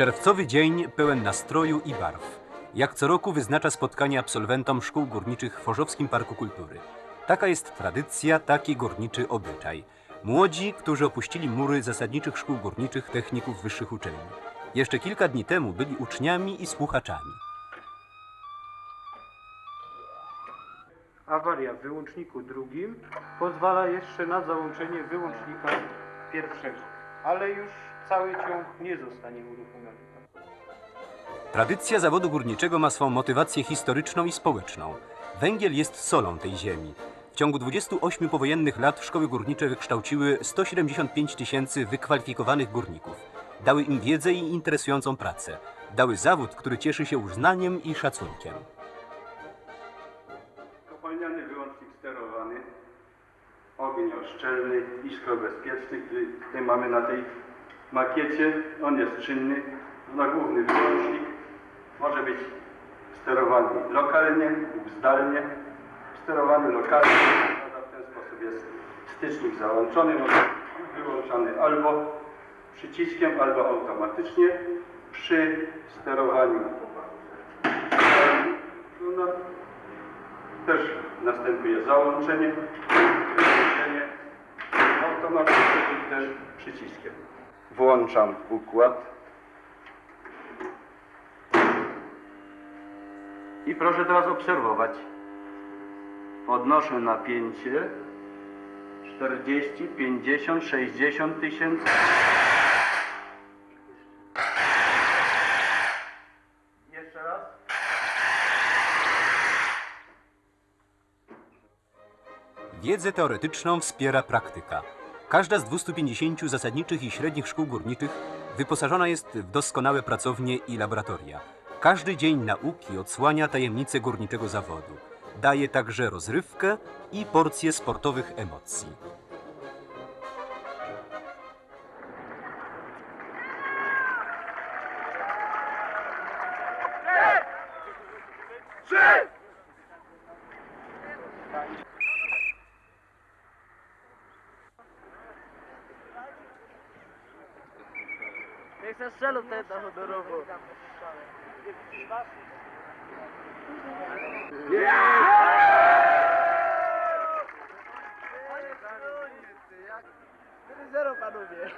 Czerwcowy dzień pełen nastroju i barw. Jak co roku wyznacza spotkanie absolwentom szkół górniczych w Chorzowskim Parku Kultury. Taka jest tradycja, taki górniczy obyczaj. Młodzi, którzy opuścili mury zasadniczych szkół górniczych techników wyższych uczelni. Jeszcze kilka dni temu byli uczniami i słuchaczami. Awaria w wyłączniku drugim pozwala jeszcze na załączenie wyłącznika pierwszego, ale już cały ciąg nie zostanie uruchomiony. Tradycja zawodu górniczego ma swą motywację historyczną i społeczną. Węgiel jest solą tej ziemi. W ciągu 28 powojennych lat szkoły górnicze wykształciły 175 tysięcy wykwalifikowanych górników. Dały im wiedzę i interesującą pracę. Dały zawód, który cieszy się uznaniem i szacunkiem. Kopalniany wyłącznik sterowany, ogień oszczelny, iskro-bezpieczny, który tutaj mamy na tej makiecie. On jest czynny. Na główny wyłącznik może być sterowany lokalnie lub zdalnie. Sterowany lokalnie w ten sposób jest stycznik załączony, może wyłączany albo przyciskiem, albo automatycznie. Przy sterowaniu no, też następuje załączenie, wyłączenie automatyczne i też przyciskiem. Włączam układ. I proszę teraz obserwować. Podnoszę napięcie 40, 50, 60 tysięcy. Jeszcze raz. Wiedzę teoretyczną wspiera praktyka. Każda z 250 zasadniczych i średnich szkół górniczych wyposażona jest w doskonałe pracownie i laboratoria. Każdy dzień nauki odsłania tajemnicę górniczego zawodu. Daje także rozrywkę i porcję sportowych emocji. Niech se strzelą ten na honorowo. Zero panowie.